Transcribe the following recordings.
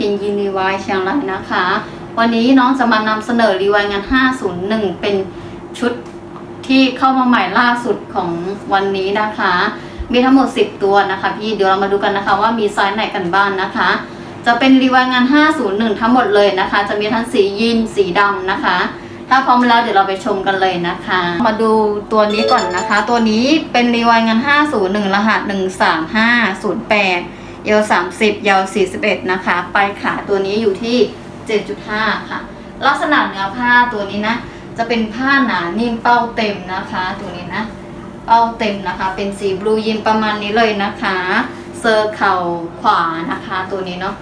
ดีค่ะร้านยีนรีวายเชียงรายนะคะ วันนี้น้องจะมานำเสนอรีวายงาน 501 เป็นชุดที่เข้ามาใหม่ล่าสุดของวันนี้นะคะ มีทั้งหมด 10 ตัวนะคะพี่เดี๋ยวเรามาดูกันนะคะว่ามีไซส์ไหนกันบ้างนะคะ จะเป็นรีวายงาน 501 ทั้งหมดเลยนะคะ จะมีทั้งสียีนสีดำนะคะ ถ้าพร้อมแล้วเดี๋ยวเราไปชมกันเลยนะคะ มาดูตัวนี้ก่อนนะคะ ตัวนี้เป็นรีวายงาน 501 รหัส 13508 ยาว30 ยาว 41 นะคะ ปลายขาตัวนี้อยู่ที่ 7.5 ค่ะ ลักษณะเนื้อผ้าตัวนี้นะ จะเป็นผ้าหนานิ่มเป้าเต็มนะคะ ตัวนี้นะ เป้าเต็มนะคะ เป็นสีบลูยินประมาณนี้เลยนะคะ เซอร์เข่าขวานะคะ ตัวนี้เนาะ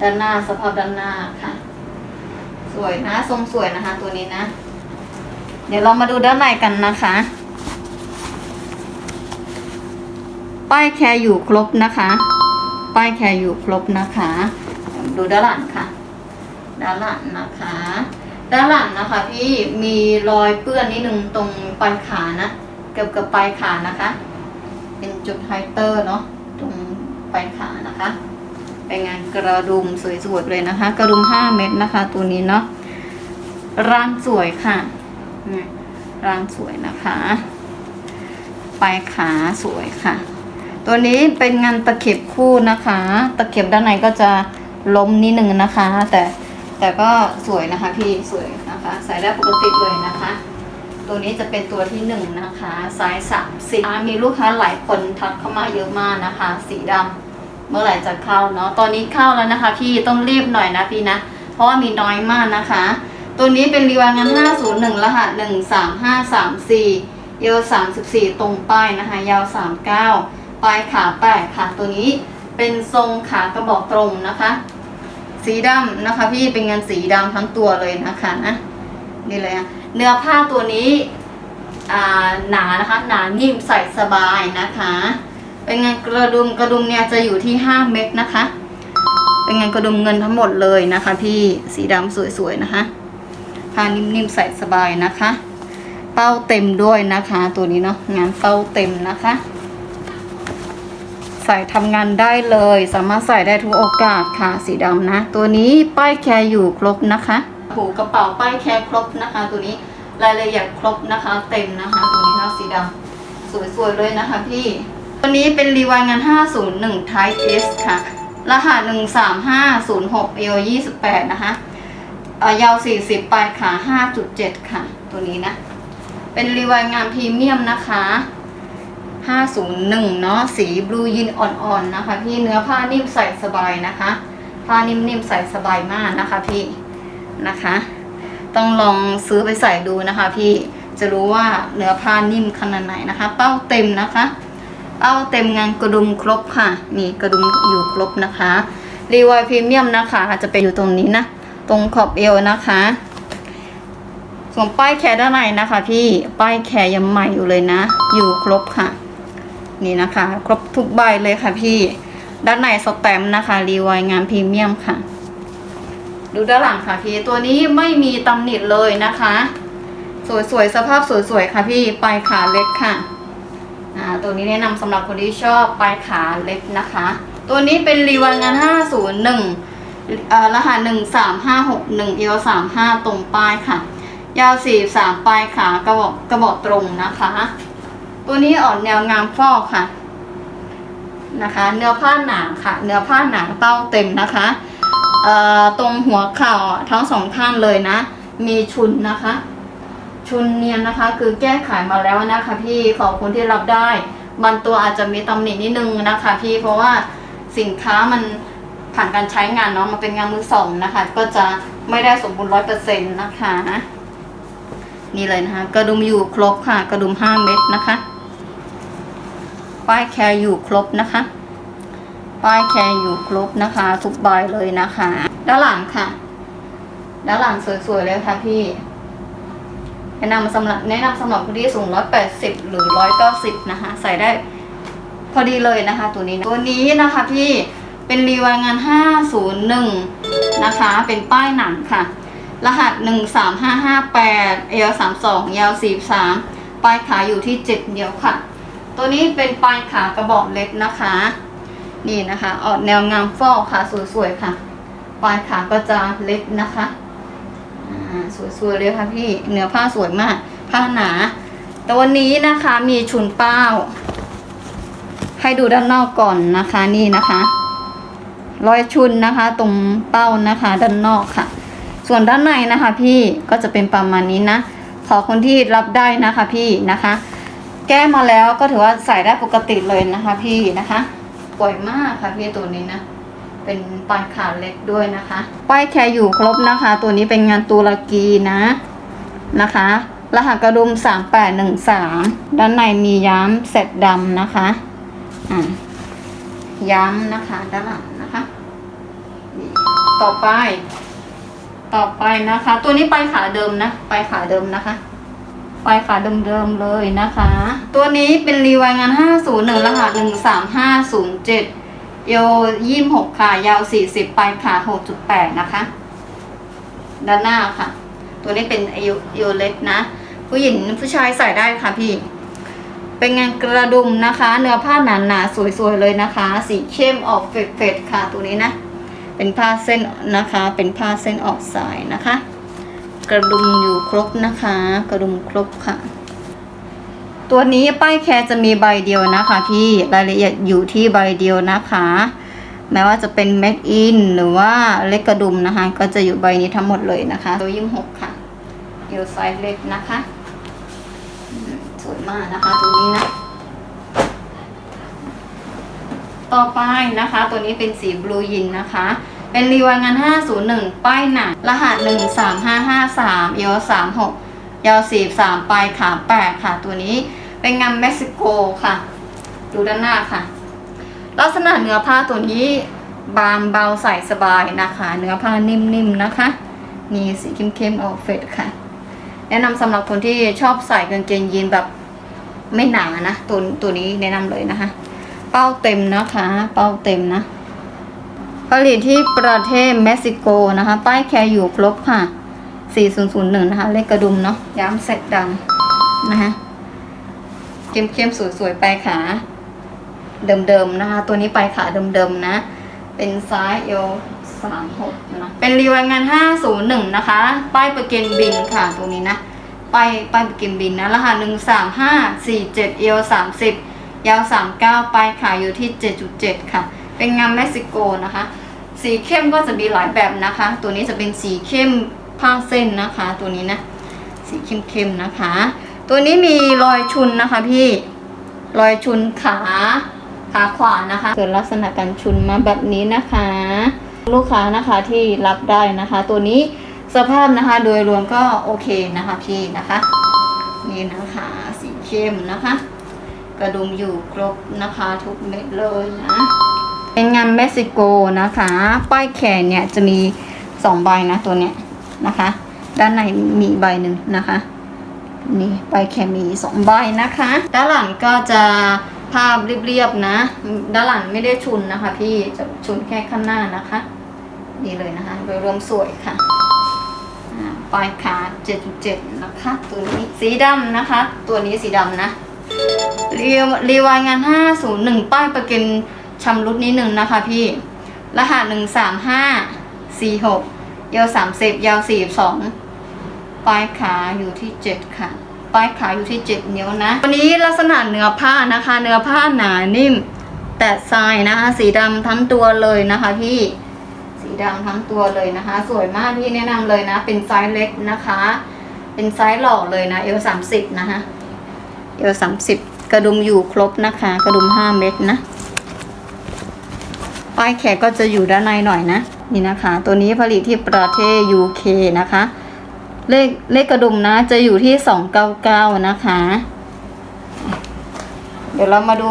ด้านหน้าสภาพด้านหน้าค่ะ สวยนะ ทรงสวยนะคะ ตัวนี้นะ เดี๋ยวเรามาดูด้านในกันนะคะป้ายแคร์อยู่ครบนะคะ ป้ายแคร์อยู่ครบนะคะ ดูด้านหลังค่ะ ด้านหลังนะคะ ด้านหลังนะคะ พี่มีรอยเปื้อนนิดนึงตรงปลายขานะเกือบกับปลายขานะคะ เป็นจุดไฮเตอร์เนาะตรงปลายขานะคะเป็นงานกระดุมสวยๆเลยนะคะ กระดุม5เม็ดนะคะ ตัวนี้เนาะร่างสวยค่ะนี่ร่างสวยนะคะ ปลายขาสวยค่ะ ตัวนี้เป็นงานตะเข็บคู่นะคะ ตะเข็บด้านในก็จะล้มนิดนึงนะคะ แต่แต่ก็สวยนะคะพี่สวยนะคะใส่ได้ปกติเลยนะคะ ตัวนี้จะเป็นตัวที่หนึ่งนะคะไซส์สามสิบมีลูกค้าหลายคนทักเข้ามาเยอะมากนะคะ สีดำเมื่อไหร่จะเข้าเนาะตอนนี้เข้าแล้วนะคะ พี่ต้องรีบหน่อยนะพี่นะ เพราะว่ามีน้อยมากนะคะ ตัวนี้เป็นรีวางาน 501 รหัส 13534ยาว34 ตรงป้ายนะคะ ยาว 39 ปลายขาแปดค่ะตัวนี้เป็นทรงขากระบอกตรงนะคะ สีดำนะคะ พี่เป็นงานสีดำทั้งตัวเลยนะคะนะนี่เลยอะเนื้อผ้าตัวนี้อ่าหนานะคะ หนานิ่มใส่สบายนะคะ เป็นงานกระดุมกระดุมเนี่ยจะอยู่ที่ 5 เม็ดนะคะ เป็นงานกระดุมเงินทั้งหมดเลยนะคะ พี่สีดำสวยๆนะคะผ้านิ่มๆใส่สบายนะคะ เป้าเต็มด้วยนะคะ ตัวนี้เนาะงานเป้าเต็มนะคะ ใส่ทำงานได้เลย สามารถใส่ได้ทุกโอกาสค่ะ สีดำนะ ตัวนี้ป้ายแคร์อยู่ครบนะคะหูกระเป๋าป้ายแคร์ครบนะคะ ตัวนี้รายละเอียดครบนะคะ เต็มนะคะ ตัวนี้นะสีดำสวยๆเลยนะคะพี่ ตัวนี้เป็นรีวายงาน 501 Type S ค่ะ รหัส 13506 L 28นะคะเอ่อยาว 40 ปลายขา 5.7 ค่ะ ตัวนี้นะ เป็นรีวายงานพรีเมียมนะคะ 501 เนาะสีบลูยินอ่อนๆนะคะ พี่เนื้อผ้านิ่มใส่สบายนะคะ ผ้านิ่มๆใส่สบายมากนะคะพี่นะคะ ต้องลองซื้อไปใส่ดูนะคะ พี่จะรู้ว่าเนื้อผ้านิ่มขนาดไหนนะคะ เป้าเต็มนะคะเป้าเต็มงานกระดุมครบค่ะนี่กระดุมอยู่ครบนะคะรีวายพรีเมียมนะคะจะเป็นอยู่ตรงนี้นะ ตรงขอบเอวนะคะส่วนป้ายแคร์ด้านในนะคะ พี่ป้ายแคร์ยังใหม่อยู่เลยนะ อยู่ครบค่ะ นี่นะคะ ครบทุกใบเลยค่ะพี่ด้านในสแตมป์นะคะ รีวายงานพรีเมียมค่ะ ดูด้านหลังค่ะพี่ ตัวนี้ไม่มีตำหนิเลยนะคะ สวยๆ สภาพสวยๆ ค่ะพี่ ปลายขาเล็กค่ะ อ่า ตัวนี้แนะนำสำหรับคนที่ชอบปลายขาเล็กนะคะ ตัวนี้เป็นรีวายงาน 501อ่ารหัส13561เอว35 ตรงป้ายค่ะ ยาว43ปลายขากระบอกกระบอกตรงนะคะ ตัวนี้ออกแนวงามฟอกค่ะ นะคะ เนื้อผ้าหนาค่ะ เนื้อผ้าหนาเป้าเต็มนะคะเอ่อตรงหัวเข่าทั้งสองข้างเลยนะ มีชุนนะคะ ชุนเนียนนะคะ คือแก้ไขมาแล้วนะคะ พี่ขอบคุณที่รับได้บางตัวอาจจะมีตำหนินิดนึงนะคะ พี่เพราะว่าสินค้ามันผ่านการใช้งานเนาะมันเป็นงานมือสองนะคะ ก็จะไม่ได้สมบูรณ์ร้อยเปอร์เซ็นต์นะคะ นี่เลยนะคะ กระดุมอยู่ครบค่ะ กระดุมห้าเม็ดนะคะ ป้ายแคร์อยู่ครบนะคะ ป้ายแคร์อยู่ครบนะคะ ทุกใบเลยนะคะ ด้านหลังค่ะ ด้านหลังสวยๆเลยค่ะพี่แนะนำสำหรับแนะนำสำหรับคนที่สูง 180 หรือ 190 นะคะ ใส่ได้พอดีเลยนะคะ ตัวนี้ตัวนี้นะคะพี่เป็นรีวางาน 501 นะคะ เป็นป้ายหนังค่ะ รหัส 13558 L 32 ยาว43ปลายขาอยู่ที่ 7 เดียวค่ะ ตัวนี้เป็นปลายขากระบอกเล็กนะคะ นี่นะคะ ออกแนวงามฟอกค่ะสวยๆค่ะ ปลายขาก็จะเล็กนะคะสวยๆเลยค่ะพี่เนื้อผ้าสวยมาก ผ้าหนาแต่วันนี้นะคะมีชุนเป้า ให้ดูด้านนอกก่อนนะคะนี่นะคะรอยชุนนะคะ ตรงเป้านะคะด้านนอกค่ะ ส่วนด้านในนะคะ พี่ก็จะเป็นประมาณนี้นะขอคนที่รับได้นะคะ พี่นะคะ แก้มาแล้วก็ถือว่าใส่ได้ปกติเลยนะคะพี่นะคะสวยมากค่ะพี่ตัวนี้นะ เป็นปลายขาเล็กด้วยนะคะป้ายแคร์อยู่ครบนะคะ ตัวนี้เป็นงานตุรกีนะนะคะ รหัสกระดุม 3813 ด้านในมีย้ำเสร็จดำนะคะอ่าย้ำนะคะด้านหลังนะคะต่อไป ต่อไปนะคะ ตัวนี้ปลายขาเดิมนะปลายขาเดิมนะคะ ปลายขาเดิมๆเลยนะคะ ตัวนี้เป็นรีวายงาน 501 รหัส 13507 โยยี่หกค่ะ ยาว 40 ปลายขา 6.8 นะคะ ด้านหน้าค่ะ ตัวนี้เป็นอายุโยเล็กนะ ผู้หญิงผู้ชายใส่ได้ค่ะพี่ เป็นงานกระดุมนะคะ เนื้อผ้าหนาหนาๆสวยๆ เลยนะคะ สีเข้มออกเฟดๆค่ะ ตัวนี้นะ เป็นผ้าเส้นนะคะ เป็นผ้าเส้นออกสายนะคะ กระดุมอยู่ครบนะคะ กระดุมครบค่ะ ตัวนี้ป้ายแคร์จะมีใบเดียวนะคะ พี่รายละเอียดอยู่ที่ใบเดียวนะคะแม้ว่าจะเป็นแม็กอินหรือว่าเล็กกระดุมนะคะ ก็จะอยู่ใบนี้ทั้งหมดเลยนะคะ ตัวยิ่มหกค่ะเอวไซส์เล็กนะคะสวยมากนะคะตัวนี้นะ ต่อไปนะคะ ตัวนี้เป็นสีบลูยินนะคะ เป็นรีวายงาน 501 ป้ายหนักรหัส 13553เอว36ยาว43ปลายขา8ค่ะ ตัวนี้เป็นงานเม็กซิโกค่ะ ดูด้านหน้าค่ะ ลักษณะเนื้อผ้าตัวนี้บางเบาใส่สบายนะคะ เนื้อผ้านิ่มๆนะคะมีสีเข้มๆออกเฟดค่ะ แนะนำสำหรับคนที่ชอบใส่กางเกงยีนแบบไม่หนานะ ตัวตัวนี้แนะนำเลยนะคะ เป้าเต็มนะคะ เป้าเต็มนะ ผลิตที่ประเทศเม็กซิโกนะคะ ป้ายแคร์อยู่ครบค่ะ 4001 นะคะ เลขกระดุมเนาะ ย้ำเสร็จดำนะคะ เข้มๆ สวยๆปลายขา เดิมๆ นะคะ ตัวนี้ปลายขาเดิมๆ นะ เป็นซ้ายเอว36 นะ เป็นรีวายงาน 501 นะคะ ป้ายประเกนบินค่ะ ตัวนี้นะ ป้ายป้ายประเกนบินนะ รหัส 13547เอว30 ยาว 39ปลายขาอยู่ที่ 7.7 ค่ะ เป็นงานเม็กซิโกนะคะ สีเข้มก็จะมีหลายแบบนะคะ ตัวนี้จะเป็นสีเข้มผ้าเส้นนะคะ ตัวนี้นะสีเข้มๆนะคะ ตัวนี้มีรอยชุนนะคะพี่รอยชุนขาขาขวานะคะเกิดลักษณะการชุนมาแบบนี้นะคะ ลูกค้านะคะที่รับได้นะคะ ตัวนี้สภาพนะคะโดยรวมก็โอเคนะคะพี่นะคะ นี่นะคะสีเข้มนะคะ กระดุมอยู่ครบนะคะทุกเม็ดเลยนะ เป็นงานเม็กซิโกนะคะ ป้ายแขนเนี่ยจะมีสองใบนะตัวเนี้ยนะคะ ด้านในมีใบหนึ่งนะคะ นี่ป้ายแขนมีสองใบนะคะ ด้านหลังก็จะภาพเรียบๆนะ ด้านหลังไม่ได้ชุนนะคะ พี่จะชุนแค่ข้างหน้านะคะนี่เลยนะคะโดยรวมสวยค่ะอ่าปลายขา7.7 นะคะ ตัวนี้สีดำนะคะ ตัวนี้สีดำนะรีวรีวายงาน 501 ป้ายประกัน ชำรุดนิดนึงนะคะพี่ รหัส13546ยาว30ยาว42ปลายขาอยู่ที่7ค่ะ ปลายขาอยู่ที่7นิ้วนะ วันนี้ลักษณะเนื้อผ้านะคะ เนื้อผ้าหนานิ่ม แต่ทรายนะคะ สีดำทั้งตัวเลยนะคะพี่ สีดำทั้งตัวเลยนะคะ สวยมากพี่แนะนำเลยนะ เป็นไซส์เล็กนะคะ เป็นไซส์หล่อเลยนะ เอลสามสิบนะคะเอลสามสิบกระดุมอยู่ครบนะคะ กระดุมห้าเม็ดนะ ป้ายแขกก็จะอยู่ด้านในหน่อยนะ นี่นะคะ ตัวนี้ผลิตที่ประเทศ UK นะคะ เลขเลขกระดุมนะจะอยู่ที่สองเก้าเก้านะคะ เดี๋ยวเรามาดู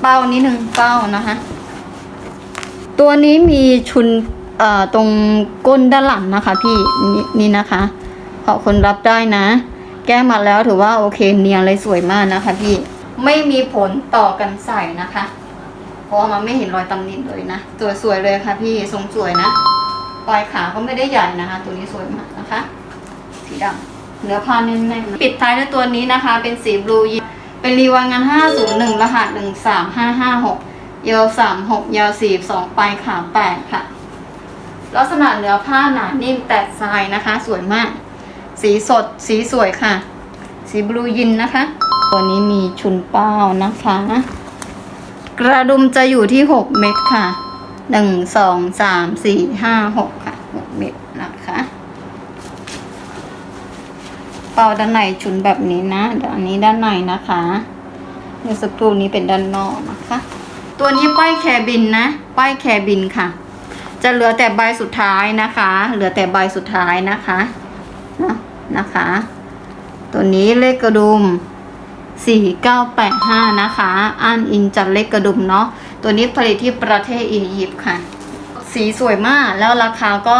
เป้านิดนึงเป้านะคะ ตัวนี้มีชุนเอ่อตรงก้นด้านหลังนะคะพี่นี่นี่นะคะขอคนรับได้นะ แก้มาแล้วถือว่าโอเคเนียนเลยสวยมากนะคะ พี่ไม่มีผลต่อกันใส่นะคะ เพราะว่ามันไม่เห็นรอยตำหนิเลยนะตัวสวยเลยค่ะพี่ทรงสวยนะปลายขาก็ไม่ได้ใหญ่นะคะ ตัวนี้สวยมากนะคะ สีดำเนื้อผ้าแน่นๆปิดท้ายด้วยตัวนี้นะคะ เป็นสีบลูยินเป็นรีวางงาน 501 รหัส 13556 ยาวสามหกยาวสี่สองปลายขาแปดค่ะ ลักษณะเนื้อผ้าหนานิ่มแตกทรายนะคะ สวยมาก สีสด สีสวยค่ะ สีบลูยินนะคะ ตัวนี้มีชุนเป้านะคะ กระดุมจะอยู่ที่ 6 เม็ดค่ะ 1 2 3 4 5 6 ค่ะ 6 เม็ดนะคะเป้าด้านในชุนแบบนี้นะเดี๋ยวอันนี้ด้านในนะคะเมื่อสักครู่นี้เป็นด้านนอกนะคะ ตัวนี้ป้ายแคบินนะ ป้ายแคบินค่ะ จะเหลือแต่ใบสุดท้ายนะคะ เหลือแต่ใบสุดท้ายนะคะนะนะคะ ตัวนี้เลขกระดุม 4985 นะคะอ่านอินจากเลขกระดุมเนาะ ตัวนี้ผลิตที่ประเทศอียิปต์ค่ะ สีสวยมาก แล้วราคาก็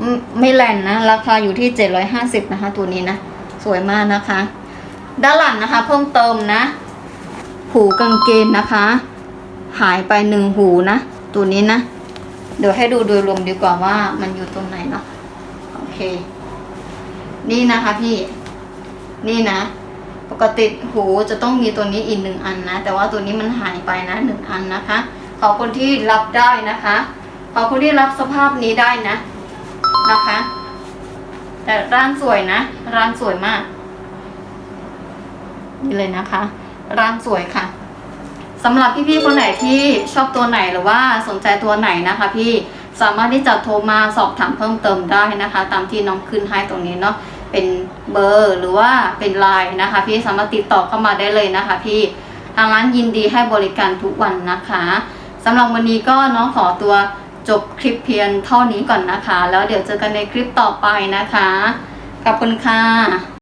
ไม่ไม่แรงนะ ราคาอยู่ที่ 750 นะคะ ตัวนี้นะ สวยมากนะคะ ด้านหลังนะคะ เพิ่มเติมนะ หูกางเกงนะคะ หายไปหนึ่งหูนะ ตัวนี้นะ เดี๋ยวให้ดูโดยรวมดีกว่าว่ามันอยู่ตรงไหนเนาะ โอเค นี่นะคะพี่ นี่นะ ปกติหูจะต้องมีตัวนี้อีกหนึ่งอันนะ แต่ว่าตัวนี้มันหายไปนะหนึ่งอันนะคะ ขอบคนที่รับได้นะคะ ขอบคนที่รับสภาพนี้ได้นะนะคะ แต่ร้านสวยนะ ร้านสวยมาก นี่เลยนะคะ ร้านสวยค่ะสำหรับพี่ๆคนไหนที่ชอบตัวไหนหรือว่าสนใจตัวไหนนะคะ พี่สามารถที่จะโทรมาสอบถามเพิ่มเติมได้นะคะ ตามที่น้องขึ้นให้ตรงนี้เนาะ เป็นเบอร์หรือว่าเป็นไลน์นะคะ พี่สามารถติดต่อเข้ามาได้เลยนะคะ พี่ทางร้านยินดีให้บริการทุกวันนะคะสำหรับวันนี้ก็น้องขอตัวจบคลิปเพียงเท่านี้ก่อนนะคะ แล้วเดี๋ยวเจอกันในคลิปต่อไปนะคะขอบคุณค่ะ